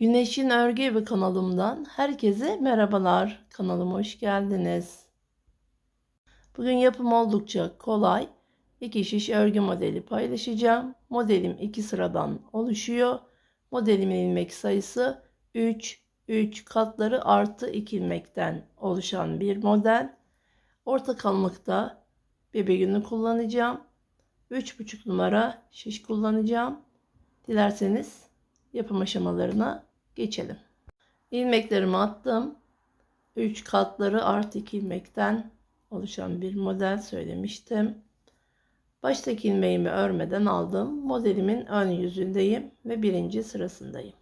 Güneşin Örgü Evi kanalımdan herkese merhabalar. Kanalıma hoş geldiniz. Bugün yapım oldukça kolay. İki şiş örgü modeli paylaşacağım. Modelim iki sıradan oluşuyor. Modelimin ilmek sayısı 3, 3 katları artı 2 ilmekten oluşan bir model. Orta kalınlıkta bebe günü kullanacağım. 3,5 numara şiş kullanacağım. Dilerseniz yapım aşamalarına geçelim. İlmeklerimi attım. 3 katları artı 2 ilmekten oluşan bir model söylemiştim. Baştaki ilmeğimi örmeden aldım. Modelimin ön yüzündeyim ve birinci sırasındayım.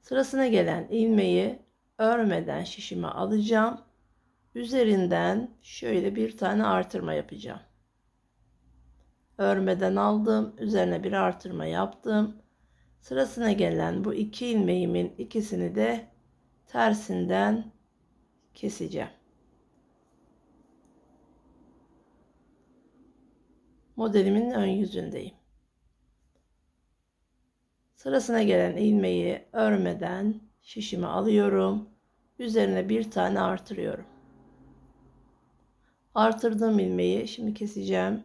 Sırasına gelen ilmeği örmeden şişime alacağım. Üzerinden şöyle bir tane artırma yapacağım. Örmeden aldım. Üzerine bir artırma yaptım. Sırasına gelen bu iki ilmeğimin ikisini de tersinden keseceğim. Modelimin ön yüzündeyim. Sırasına gelen ilmeği örmeden şişime alıyorum. Üzerine bir tane artırıyorum. Artırdığım ilmeği şimdi keseceğim.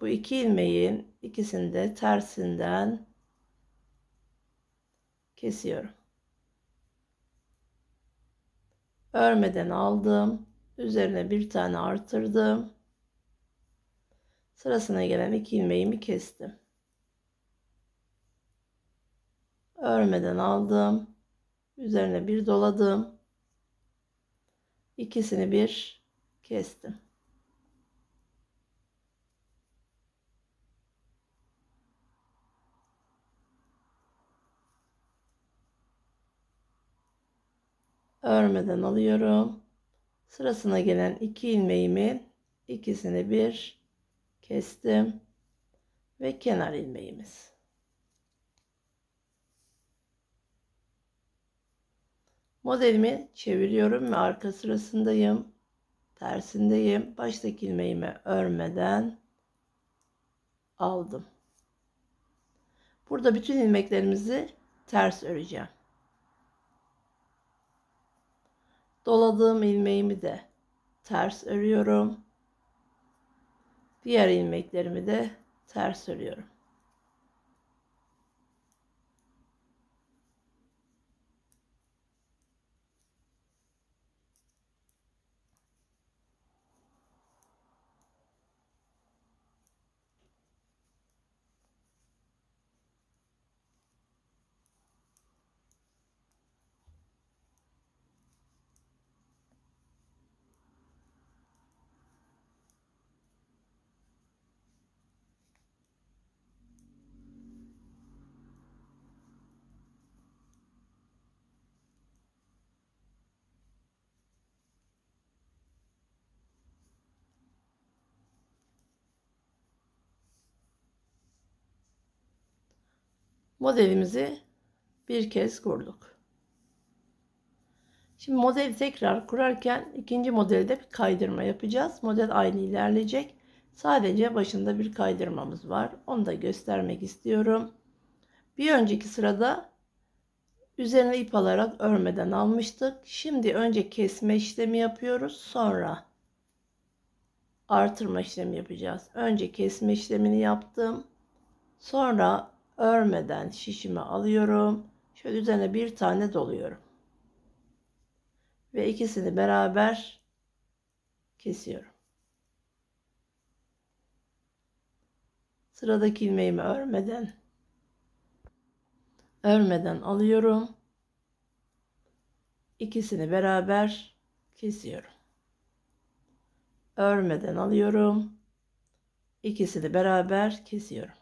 Bu iki ilmeğin ikisini de tersinden kesiyorum. Örmeden aldım. Üzerine bir tane artırdım. Sırasına gelen iki ilmeğimi kestim. Örmeden aldım. Üzerine bir doladım. İkisini bir kestim. Örmeden alıyorum. Sırasına gelen iki ilmeğimin ikisini bir kestim ve kenar ilmeğimiz. Modelimi çeviriyorum ve arka sırasındayım. Tersindeyim. Baştaki ilmeğimi örmeden aldım. Burada bütün ilmeklerimizi ters öreceğim. Doladığım ilmeğimi de ters örüyorum. Diğer ilmeklerimi de ters örüyorum. Modelimizi bir kez kurduk. Şimdi modeli tekrar kurarken ikinci modelde bir kaydırma yapacağız. Model aynı ilerleyecek. Sadece başında bir kaydırmamız var. Onu da göstermek istiyorum. Bir önceki sırada üzerine ip alarak örmeden almıştık. Şimdi önce kesme işlemi yapıyoruz. Sonra artırma işlemi yapacağız. Önce kesme işlemini yaptım. Sonra örmeden şişimi alıyorum. Şöyle üzerine bir tane doluyorum. Ve ikisini beraber kesiyorum. Sıradaki ilmeğimi örmeden örmeden alıyorum. İkisini beraber kesiyorum. Örmeden alıyorum. İkisini beraber kesiyorum.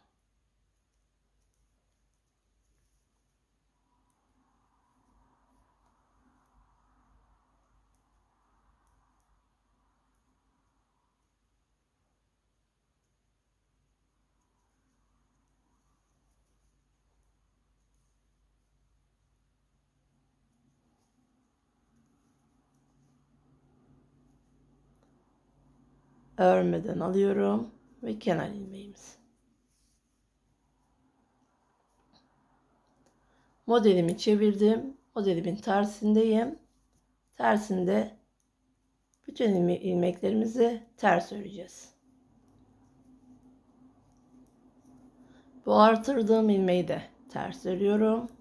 Örmeden alıyorum ve kenar ilmeğimiz. Modelimi çevirdim. Modelimin tersindeyim. Tersinde bütün ilme- ilmeklerimizi ters öreceğiz. Bu artırdığım ilmeği de ters örüyorum.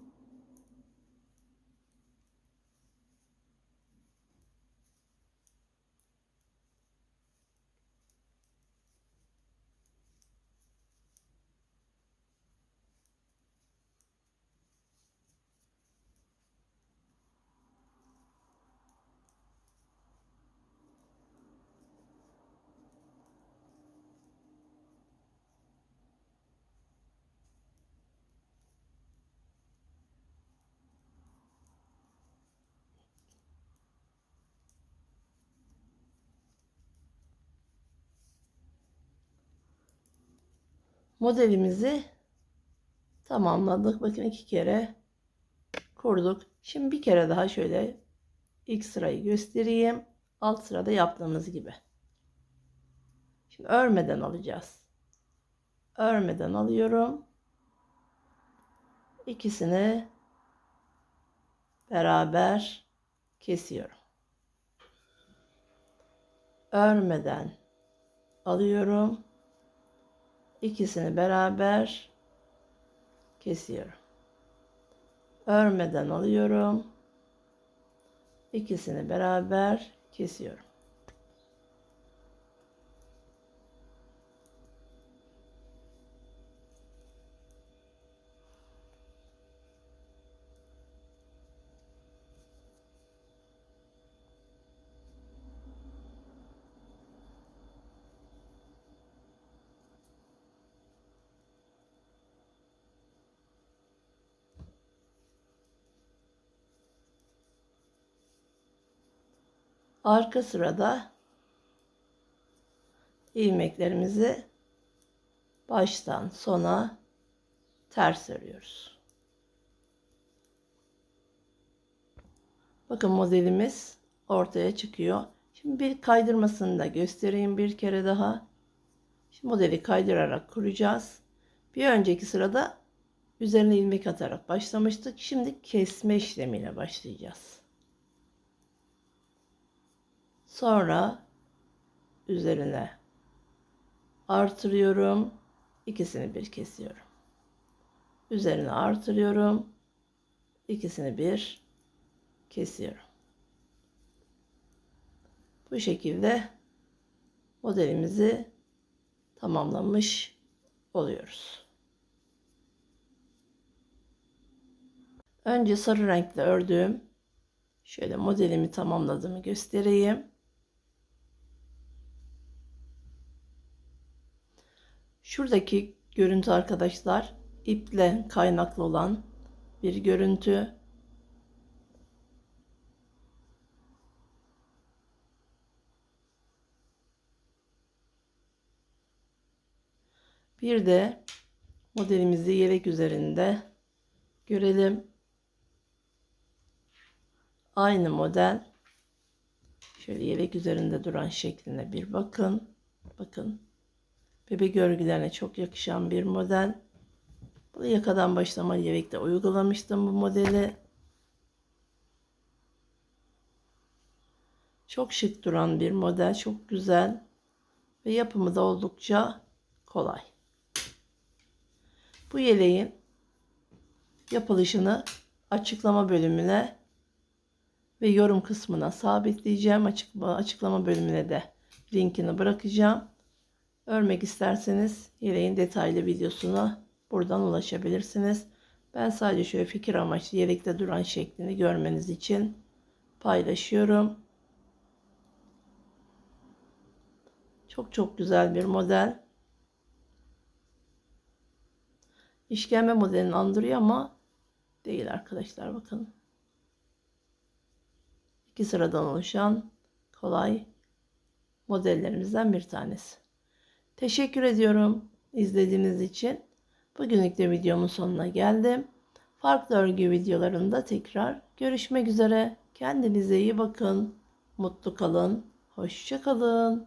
Modelimizi tamamladık. Bakın iki kere kurduk. Şimdi bir kere daha şöyle ilk sırayı göstereyim. Alt sırada yaptığımız gibi. Şimdi örmeden alacağız. Örmeden alıyorum. İkisini beraber kesiyorum. Örmeden alıyorum. İkisini beraber kesiyorum. Örmeden alıyorum. İkisini beraber kesiyorum. Arka sırada ilmeklerimizi baştan sona ters örüyoruz. Bakın modelimiz ortaya çıkıyor. Şimdi bir kaydırmasını da göstereyim bir kere daha. Şimdi modeli kaydırarak kuracağız. Bir önceki sırada üzerine ilmek atarak başlamıştık. Şimdi kesme işlemiyle başlayacağız. Sonra üzerine artırıyorum. İkisini bir kesiyorum. Üzerine artırıyorum. İkisini bir kesiyorum. Bu şekilde modelimizi tamamlamış oluyoruz. Önce sarı renkle ördüğüm şöyle modelimi tamamladığımı göstereyim. Şuradaki görüntü arkadaşlar iple kaynaklı olan bir görüntü. Bir de modelimizi yelek üzerinde görelim. Aynı model. Şöyle yelek üzerinde duran şekline bir bakın. Bakın. Bebek örgülerine çok yakışan bir model. Bu yakadan başlama yelekte uygulamıştım bu modeli. Çok şık duran bir model. Çok güzel. Ve yapımı da oldukça kolay. Bu yeleğin yapılışını açıklama bölümüne ve yorum kısmına sabitleyeceğim. Açık, açıklama bölümüne de linkini bırakacağım. Örmek isterseniz yeleğin detaylı videosuna buradan ulaşabilirsiniz. Ben sadece şöyle fikir amaçlı yelekte duran şeklini görmeniz için paylaşıyorum. Çok çok güzel bir model. İşkembe modelini andırıyor ama değil arkadaşlar bakın. İki sıradan oluşan kolay modellerimizden bir tanesi. Teşekkür ediyorum izlediğiniz için. Bugünlük de videomun sonuna geldim. Farklı örgü videolarında tekrar görüşmek üzere. Kendinize iyi bakın. Mutlu kalın. Hoşça kalın.